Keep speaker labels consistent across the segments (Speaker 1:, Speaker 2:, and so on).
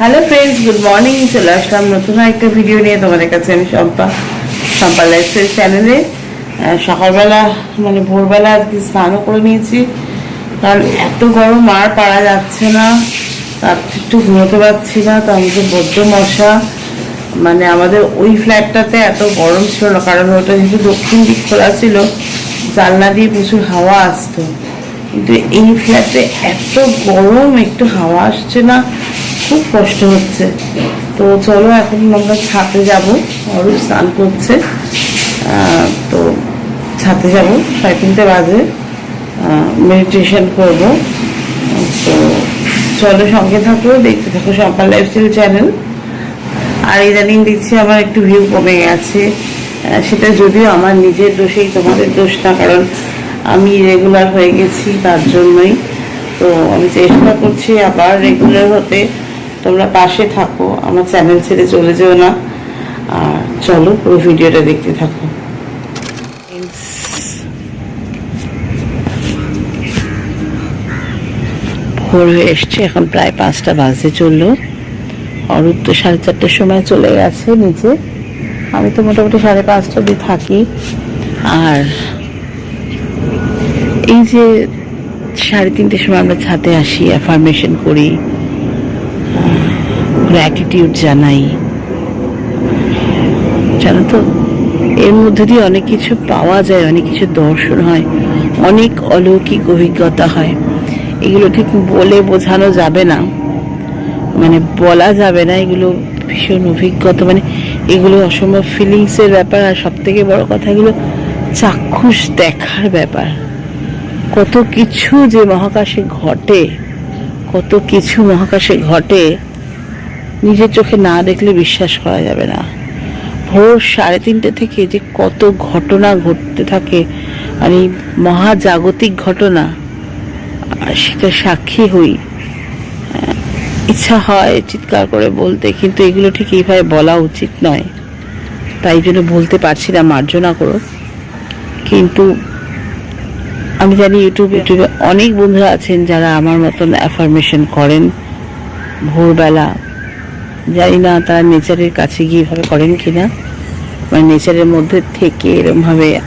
Speaker 1: Hello friends good morning চলে আসলাম নতুন একটা ভিডিও নিয়ে তোমাদের কাছে আমি শম্পা শম্পা লাইফস্টাইল চ্যানেলে সকালবেলা মানে ভোরবেলা আজকে স্নানও করে নিয়েছি। কারণ এত গরম, আর পারা যাচ্ছে না। তার একটু ঘুমোতে পারছি না তার মধ্যে বড্ড মশা। মানে আমাদের ওই ফ্ল্যাটটাতে এত গরম ছিল না, কারণ ওটা যেহেতু দক্ষিণ দিক খোলা ছিল, জানলা দিয়ে প্রচুর হাওয়া আসতো। কিন্তু এই ফ্ল্যাটে এত গরম, একটু হাওয়া আসছে না। খুব কষ্ট হচ্ছে। তো চলো, এখন আমরা ছাতে যাব। অরূপ স্নান করছে। তো ছাদে যাব। সাড়ে তিনটে বাজে। মেডিটেশন করব। তো চলো, সঙ্গে থাকো, দেখতে থাকো সম্পাল লাইফস্টাইল চ্যানেল আর ইদানিং দেখছি আমার একটু ভিউ কমে গেছে। সেটা যদিও আমার নিজের দোষেই তোমাদের দোষ না, কারণ আমি রেগুলার হয়ে গেছি তার জন্যই। তো আমি চেষ্টা করছি আবার রেগুলার হতে। তোমরা পাশে থাকো, আমার চ্যানেল ছেড়ে চলে যেও না। আর চলো পুরো ভিডিওটা দেখতে থাকো। ভোর হয়ে এসছে, এখন প্রায় পাঁচটা বাজতে চলল। অরূপ তো সাড়ে চারটের সময় চলে গেছে নিচে আমি তো মোটামুটি সাড়ে পাঁচটা অব্দি থাকি। আর এই যে সাড়ে তিনটের সময় আমরা ছাদে আসি অ্যাফার্মেশন করি। গ্র্যাটিটিউড জানাই। জানো তো, এর মধ্যে দিয়ে অনেক কিছু পাওয়া যায়, অনেক কিছু দর্শন হয়, অনেক অলৌকিক অভিজ্ঞতা হয়। এগুলো ঠিক বলে বোঝানো যাবে না। মানে বলা যাবে না এগুলো ভীষণ অভিজ্ঞতা। মানে এগুলো অসম্ভব ফিলিংসের ব্যাপার আর সব থেকে বড় কথা এগুলো চাক্ষুষ দেখার ব্যাপার। কত কিছু যে মহাকাশে ঘটে, কত কিছু মহাকাশে ঘটে নিজের চোখে না দেখলে বিশ্বাস করা যাবে না। ভোর সাড়ে তিনটে থেকে যে কত ঘটনা ঘটতে থাকে আর এই মহাজাগতিক ঘটনা সেটা সাক্ষী হই। ইচ্ছা হয় চিৎকার করে বলতে, কিন্তু এগুলো ঠিক এইভাবে বলা উচিত নয়। তাই জন্য বলতে পারছি না, মার্জনা করো। কিন্তু আমি জানি ইউটিউব, ইউটিউবে অনেক বন্ধুরা আছেন যারা আমার মতন অ্যাফার্মেশন করেন। ভোরবেলা জানি না তারা নেচারের কাছে গিয়ে এভাবে করেন কিনা মানে নেচারের মধ্যে থেকে এরমভাবে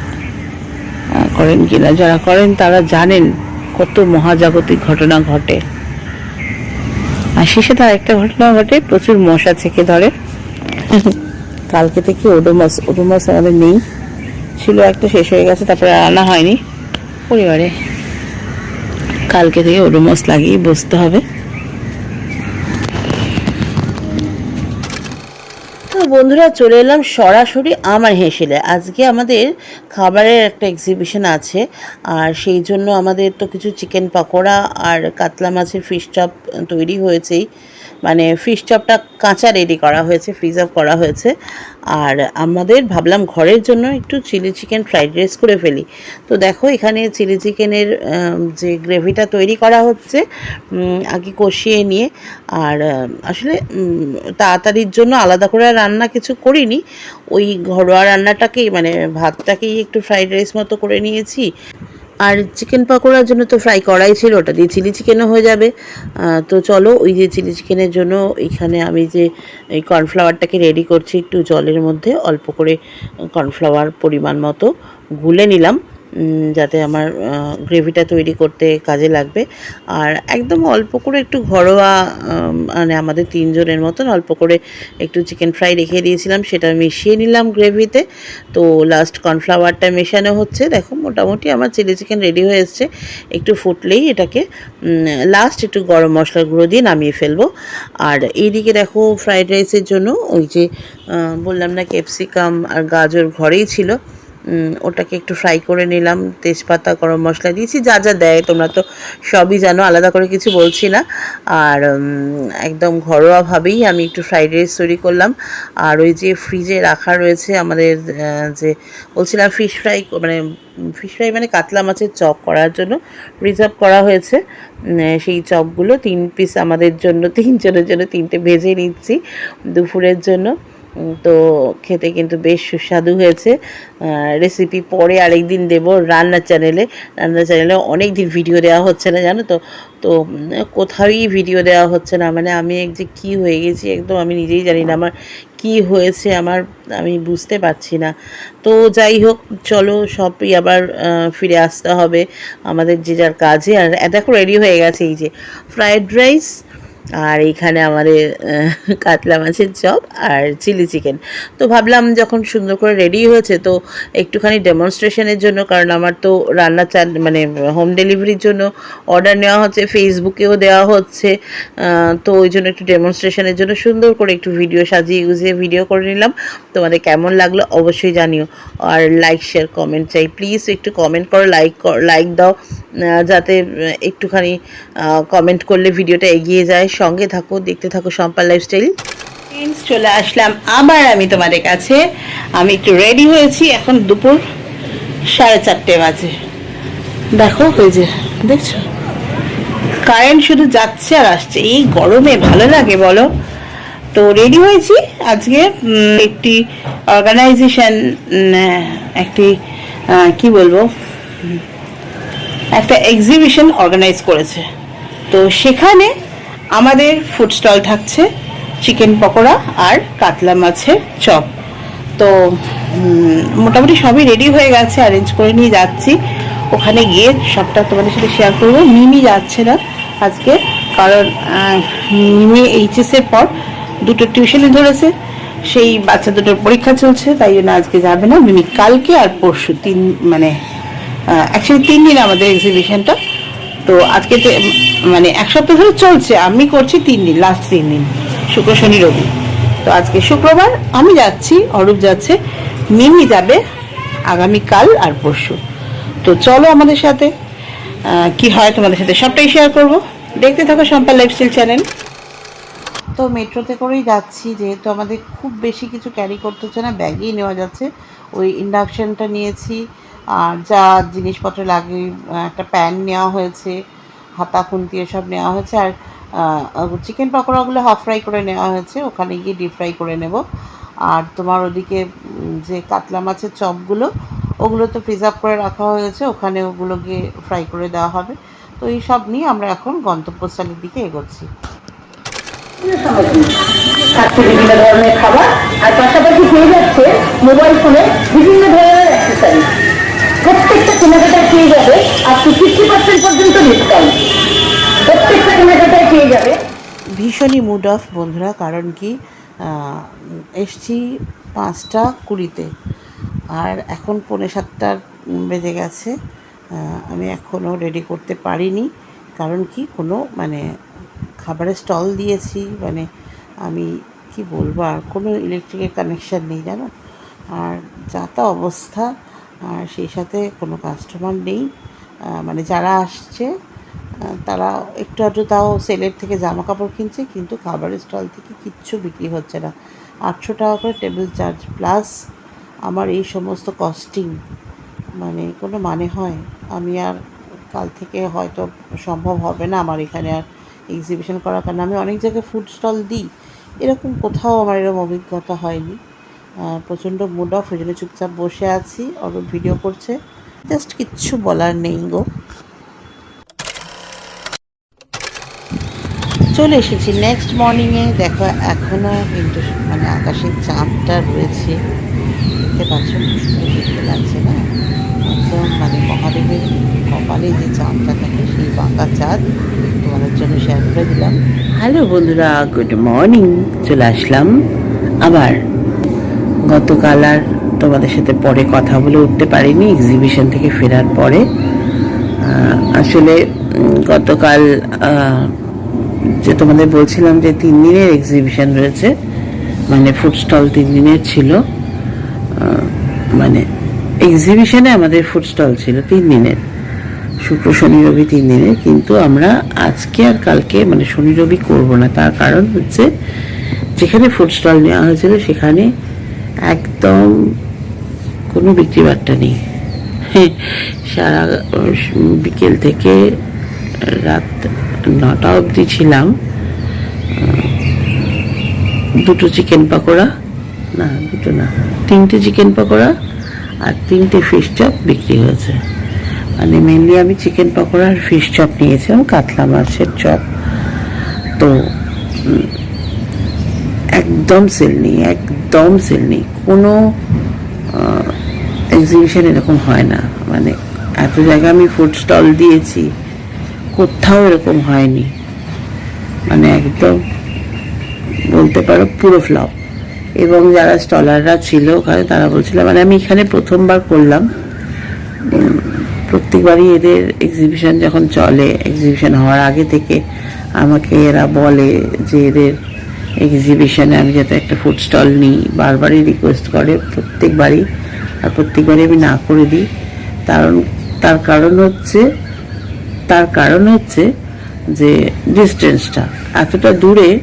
Speaker 1: করেন কিনা। যারা করেন তারা জানেন কত মহাজাগতিক ঘটনা ঘটে। আর শেষে তার একটা ঘটনা ঘটে প্রচুর মশা থেকে ধরে। কালকে থেকে ওডোমাস ওডোমাস আমাদের নেই। ছিল একটা শেষ হয়ে গেছে তারপরে আনা হয়নি। পরিবারে। কালকে থেকে ওডোমাস লাগিয়ে বসতে হবে। বন্ধুরা, চলে এলাম সরাসরি আমার হেসেলে। আজকে আমাদের খাবারের একটা এক্সিবিশন আছে, আর সেই জন্য আমাদের তো কিছু চিকেন পাকোড়া আর কাতলা মাছের ফিশ চপ তৈরি হয়েছেই। মানে ফিশ চপটা কাঁচা রেডি করা হয়েছে ফ্রিজ আপ করা হয়েছে। আর আমাদের ভাবলাম ঘরের জন্য একটু চিলি চিকেন ফ্রাইড রাইস করে ফেলি। তো দেখো এখানে চিলি চিকেনের যে গ্রেভিটা তৈরি করা হচ্ছে আগে কষিয়ে নিয়ে। আর আসলে তাড়াতাড়ির জন্য আলাদা করে রান্না কিছু করিনি। ওই ঘরোয়া রান্নাটাকেই মানে ভাতটাকেই একটু ফ্রাইড রাইস মতো করে নিয়েছি। আর চিকেন পকোড়ার জন্য তো ফ্রাই করাই ছিল, ওটা দিয়ে চিলি চিকেনও হয়ে যাবে। তো চলো, ওই যে চিলি চিকেনের জন্য এখানে আমি যে এই কর্নফ্লাওয়ারটাকে রেডি করছি একটু জলের মধ্যে, অল্প করে কর্নফ্লাওয়ার পরিমাণ মতো গুলে নিলাম। যাতে আমার গ্রেভিটা তৈরি করতে কাজে লাগবে। আর একদম অল্প করে একটু ঘরোয়া মানে আমাদের তিনজনের মতন অল্প করে একটু চিকেন ফ্রাই রেখে দিয়েছিলাম, সেটা মিশিয়ে নিলাম গ্রেভিতে। তো লাস্ট কর্নফ্লাওয়ারটা মেশানো হচ্ছে। দেখো, মোটামুটি আমার চিলি চিকেন রেডি হয়ে এসছে। একটু ফুটলেই এটাকে লাস্ট একটু গরম মশলার গুঁড়ো দিয়ে নামিয়ে ফেলব। আর এইদিকে দেখো ফ্রাইড রাইসের জন্য ওই যে বললাম না ক্যাপসিকাম আর গাজর ঘরেই ছিল। ওটাকে একটু ফ্রাই করে নিলাম, তেজপাতা, গরম মশলা দিয়েছি, যা যা দেয়, তোমরা তো সবই জানো, আলাদা করে কিছু বলছি না। আর একদম ঘরোয়াভাবেই আমি একটু ফ্রাইড রাইস তৈরি করলাম। আর ওই যে ফ্রিজে রাখা রয়েছে আমাদের যে বলছিলাম ফিশ ফ্রাই মানে ফিশ ফ্রাই মানে কাতলা মাছের চপ করার জন্য রিজার্ভ করা হয়েছে। সেই চপগুলো তিন পিস আমাদের জন্য, তিনজনের জন্য তিনটে ভেজে নিচ্ছি দুপুরের জন্য। তো খেতে কিন্তু বেশ সুস্বাদু হয়েছে। রেসিপি পরে আরেকদিন দেব রান্নার চ্যানেলে রান্নার চ্যানেলে অনেক দিন ভিডিও দেওয়া হচ্ছে না, জানো তো? তো কোথাওই ভিডিও দেওয়া হচ্ছে না। মানে আমি এক যে কী হয়ে গেছি একদম আমি নিজেই জানি না আমার কি হয়েছে, আমার আমি বুঝতে পারছি না। তো যাই হোক, চলো সবই আবার ফিরে আসতে হবে আমাদের যে যার কাজে। আর, দেখো রেডি হয়ে গেছে এই যে ফ্রায়েড রাইস আর এইখানে আমাদের কাতলা মাছের চপ আর চিলি চিকেন। তো ভাবলাম যখন সুন্দর করে রেডি হয়েছে, তো একটুখানি ডেমনস্ট্রেশনের জন্য, কারণ আমার তো রান্না চাল মানে হোম ডেলিভারির জন্য অর্ডার নেওয়া হচ্ছে ফেসবুকেও দেওয়া হচ্ছে তো ওই জন্য একটু ডেমনস্ট্রেশনের জন্য সুন্দর করে একটু ভিডিও সাজিয়ে গুজিয়ে ভিডিও করে নিলাম। তোমাদের কেমন লাগল অবশ্যই জানিও। আর লাইক শেয়ার কমেন্ট চাই। প্লিজ একটু কমেন্ট করো লাইক লাইক দাও যাতে একটুখানি কমেন্ট করলে ভিডিওটা এগিয়ে যায়। সঙ্গে থাকো, দেখতে থাকো সম্পার লাইফস্টাইল চলে আসলাম। আবার আমি তোমাদের কাছে। আমি একটু রেডি হয়েছি, এখন দুপুর সাড়ে চারটে বাজে। দেখো, ওই যে, দেখছ? কারেন্ট শুধু যাচ্ছে আর আসছে। এই গরমে ভালো লাগে, বলো? তো রেডি হয়েছি আজকে একটি অর্গানাইজেশন একটি কি বলব? একটা এক্সিবিশন অর্গানাইজ করেছে। তো সেখানে আমাদের ফুড স্টল থাকছে চিকেন পকোড়া আর কাতলা মাছের চপ। তো মোটামুটি সবই রেডি হয়ে গেছে অ্যারেঞ্জ করে নিয়ে যাচ্ছি। ওখানে গিয়ে সবটা তোমাদের সাথে শেয়ার করব। মিমি যাচ্ছে না আজকে, কারণ মিমি এইচএসের পর দুটো টিউশনি ধরেছে। সেই বাচ্চা দুটোর পরীক্ষা চলছে, তাই জন্য আজকে যাবে না। মিমি কালকে আর পরশু তিন মানে অ্যাকচুয়ালি তিন দিন আমাদের এক্সিবিশনটা তো আজকে মানে এক সপ্তাহ ধরে চলছে, আমি করছি তিন দিন লাস্ট তিন দিন, শুক্র, শনি, রবি। তো আজকে শুক্রবার আমি যাচ্ছি, অরূপ যাচ্ছে, মিমি যাবে আগামীকাল আর পরশু। তো চলো আমাদের সাথে কি হয় তোমাদের সাথে সবটাই শেয়ার করব। দেখতে থাকো সম্পা লাইফস্টাইল চ্যানেল তো মেট্রোতে করেই যাচ্ছি, যেহেতু আমাদের খুব বেশি কিছু ক্যারি করতে হচ্ছে না ব্যাগেই নেওয়া যাচ্ছে। ওই ইন্ডাকশানটা নিয়েছি, আর যা জিনিসপত্র লাগে একটা প্যান নেওয়া হয়েছে, হাতা খুন্তি এসব নেওয়া হয়েছে, আর চিকেন পকোড়াগুলো হাফ ফ্রাই করে নেওয়া হয়েছে, ওখানে গিয়ে ডিপ ফ্রাই করে নেব। আর তোমার ওদিকে যে কাতলা মাছের চপগুলো, ওগুলো তো প্রিজার্ভ করে রাখা হয়েছে, ওখানে ওগুলো গিয়ে ফ্রাই করে দেওয়া হবে। তো এই সব নিয়ে আমরা এখন গন্তব্যস্থলের দিকে এগোচ্ছি।
Speaker 2: থাকছে বিভিন্ন ধরনের খাবার, আর পাশাপাশি পেয়ে যাচ্ছে মোবাইল ফোনে বিভিন্ন ধরনের অ্যাক্সেসরিজ প্রত্যেকটা কেনাকাটায় পেয়ে যাবে আপ টু ফিফটি পার্সেন্ট পর্যন্ত ডিসকাউন্ট প্রত্যেকটা কেনাকাটায় পেয়ে যাবে।
Speaker 1: ভীষণই মুড অফ বন্ধুরা, কারণ কি এসছি পাঁচটা কুড়িতে, আর এখন পৌনে সাতটার বেজে গেছে। আমি এখনও রেডি করতে পারিনি, কারণ কি, কোনো মানে খাবারের স্টল দিয়েছি মানে আমি কি বলব, আর কোনো ইলেকট্রিকের কানেকশান নেই, জানো? আর যা তা অবস্থা, আর সেই সাথে কোনো কাস্টমার নেই মানে যারা আসছে তারা একটু আধটু তাও সেলের থেকে জামা কাপড় কিনছে, কিন্তু খাবারের স্টল থেকে কিচ্ছু বিক্রি হচ্ছে না। আটশো টাকা করে টেবিল চার্জ প্লাস আমার এই সমস্ত কস্টিং মানে কোনো মানে হয়। আমি আর কাল থেকে হয়তো সম্ভব হবে না আমার এখানে আর এক্সিবিশন করার কারণে আমি অনেক জায়গায় ফুড স্টল দিই। এরকম কোথাও আমার এরকম অভিজ্ঞতা হয়নি। প্রচণ্ড মুড অফ ওই জন্য চুপচাপ বসে আছি অরূপ ভিডিও করছে। জাস্ট কিচ্ছু বলার নেই গো। চলে এসেছি নেক্সট মর্নিংয়ে দেখো এখনও কিন্তু মানে আকাশের চাঁদটা রয়েছে। দেখতে পাচ্ছ লাগছে না? একদম মানে মহাদেবের কপালে যে চাঁদটা থাকে, সেই বাঁকা চাঁদ তোমাদের জন্য শেয়ার করে দিলাম। হ্যালো বন্ধুরা গুড মর্নিং চলে আসলাম আবার। গতকাল আর তোমাদের সাথে পরে কথা বলে উঠতে পারিনি এক্সিবিশন থেকে ফেরার পরে। আসলে গতকাল যে তোমাদের বলছিলাম যে তিন দিনের এক্সিবিশন রয়েছে মানে ফুড স্টল তিন দিনের ছিল। মানে এক্সিবিশনে আমাদের ফুড স্টল ছিল তিন দিনের। শুক্র, শনি, রবি তিন দিনের। কিন্তু আমরা আজকে আর কালকে মানে শনি, রবি করব না। তার কারণ হচ্ছে যেখানে ফুড স্টল নেওয়া হয়েছিল সেখানে একদম কোনো বিক্রি বাট্টা নেই। সারা বিকেল থেকে রাত নটা অবধি ছিলাম। দুটো চিকেন পকোড়া, না, দুটো না, তিনটে চিকেন পকোড়া আর তিনটে ফিশ চপ বিক্রি হয়েছে। মানে মেনলি আমি চিকেন পকোড়া আর ফিশ চপ নিয়েছিলাম, কাতলা মাছের চপ তো একদম সেল নেই, একদম সেল নেই। কোনো এক্সিবিশন এরকম হয় না। মানে এত জায়গায় আমি ফুড স্টল দিয়েছি, কোথাও এরকম হয়নি। মানে একদম বলতে পারো পুরো ফ্লপ এবং যারা স্টলাররা ছিল ওখানে, তারা বলছিল মানে আমি এখানে প্রথমবার করলাম। প্রত্যেকবারই এদের এক্সিবিশন যখন চলে এক্সিবিশন হওয়ার আগে থেকে আমাকে এরা বলে যে এদের এক্সিবিশনে আমি যাতে একটা ফুড স্টল নিই। বারবারই রিকোয়েস্ট করে প্রত্যেকবারই, আর প্রত্যেকবারই আমি না করে দিই। কারণ, তার কারণ হচ্ছে, তার কারণ হচ্ছে যে ডিস্টেন্সটা এতটা দূরে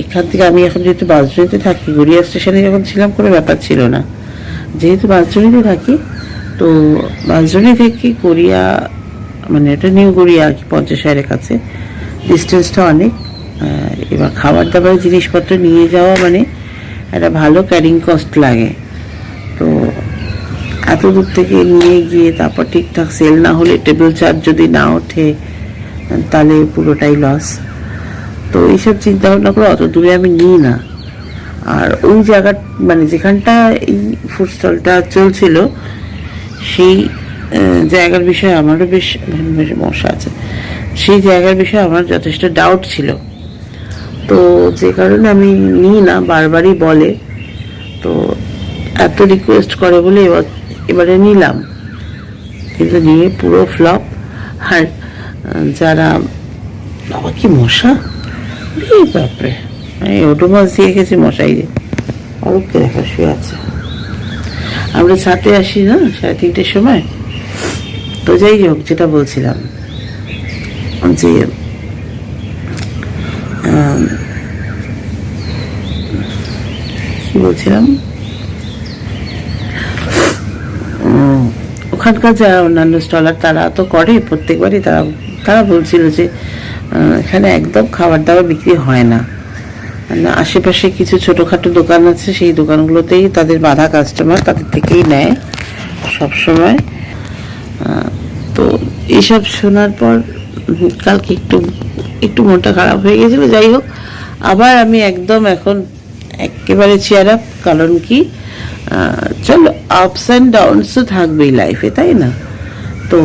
Speaker 1: এখান থেকে আমি এখন যেহেতু বাসজনিতে থাকি, গড়িয়া স্টেশনে যখন ছিলাম কোনো ব্যাপার ছিল না। যেহেতু বাসজনিতে থাকি, তো বাসজনি থেকে গড়িয়া মানে এটা নিউ গড়িয়া আর কি পঞ্চাশের কাছে ডিস্টেন্সটা অনেক। এবার খাবার দাবার জিনিসপত্র নিয়ে যাওয়া মানে একটা ভালো ক্যারিং কস্ট লাগে। তো এত দূর থেকে নিয়ে গিয়ে তারপর ঠিকঠাক সেল না হলে টেবিল চার্জ যদি না ওঠে, তাহলে পুরোটাই লস তো এইসব চিন্তা ভাবনা করে অত দূরে আমি নিই না। আর ওই জায়গা মানে যেখানটা এই ফুড স্টলটা চলছিল, সেই জায়গার বিষয়ে আমারও বেশ বেশ মশা আছে। সেই জায়গার বিষয়ে আমার যথেষ্ট ডাউট ছিল। তো যে কারণে আমি নিই না, বারবারই বলে। তো এত রিকোয়েস্ট করে বলে এবার, এবারে নিলাম। কিন্তু নিয়ে পুরো ফ্লপ আর যারা, বাবা কি মশা? বাপরে। আমি ওটো মাছ দিয়ে গেছি মশাই অরূপকে দেখা, শুয়ে আছে। আমরা ছাতে আসি, না? সাড়ে তিনটের সময়। তো যাই হোক, যেটা বলছিলাম, যে কি বলছিলাম? ওখানকার যারা অন্যান্য স্টলার, তারা তো করে, প্রত্যেকবারই তারা তারা বলছিল যে এখানে একদম খাবার দাবার বিক্রি হয় না। মানে আশেপাশে কিছু ছোটোখাটো দোকান আছে সেই দোকানগুলোতেই তাদের বাধা কাস্টমার তাদের থেকেই নেয় সবসময়। আহ, তো এইসব শোনার পর কালকে একটু একটু মনটা খারাপ হয়ে গেছিল। যাই হোক আবার আমি একদম এখন একেবারে চেয়ার আপ কারণ কি চলো আপস অ্যান্ড ডাউনস তো থাকবেই লাইফে তাই না? তো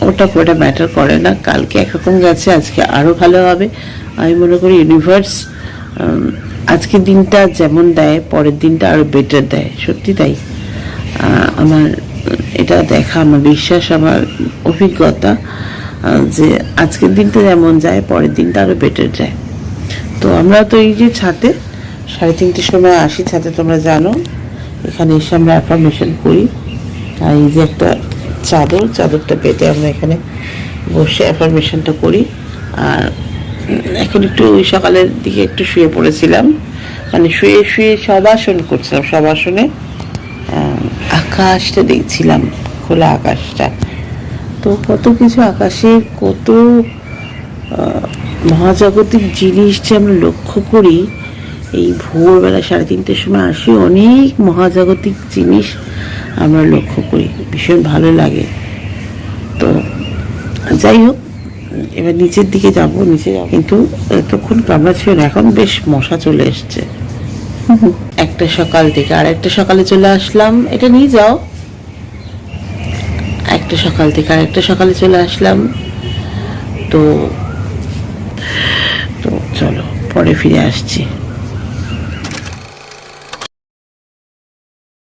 Speaker 1: ওটা ওটা ম্যাটার করে না। কালকে একরকম গেছে, আজকে আরও ভালো হবে। আমি মনে করি ইউনিভার্স আজকের দিনটা যেমন দেয়, পরের দিনটা আরও বেটার দেয়। সত্যি তাই। আমার, এটা দেখা, আমার বিশ্বাস, আমার অভিজ্ঞতা যে আজকের দিনটা যেমন যায়, পরের দিনটা আরও বেটার যায়। তো আমরা তো এই যে ছাতে, সাড়ে তিনটের সময় আসি ছাতে, তোমরা জানো। এখানে এসে আমরা অ্যাফার্মেশন করি। আর এই যে একটা চাদর, চাদরটা পেতে আমরা এখানে বসে অ্যাফার্মেশনটা করি। আর এখন একটু ওই সকালের দিকে একটু শুয়ে পড়েছিলাম। মানে শুয়ে শুয়ে সবাসন করছিলাম সবাসনে আকাশটা দেখছিলাম, খোলা আকাশটা। তো কত কিছু আকাশের কত মহাজাগতিক জিনিস যে আমরা লক্ষ্য করি এই ভোরবেলা সাড়ে তিনটের সময় আসি, অনেক মহাজাগতিক জিনিস আমরা লক্ষ্য করি, ভীষণ ভালো লাগে। তো যাই হোক, এবার নিচের দিকে যাব, নিচে যাব। কিন্তু এতক্ষণ কামড়া ছিল না এখন বেশ মশা চলে এসছে। একটা সকাল থেকে আর একটা সকালে চলে আসলাম, এটা নিয়ে যাও। একটা সকাল থেকে আর একটা সকালে চলে আসলাম। তো তো চলো, পরে ফিরে আসছি।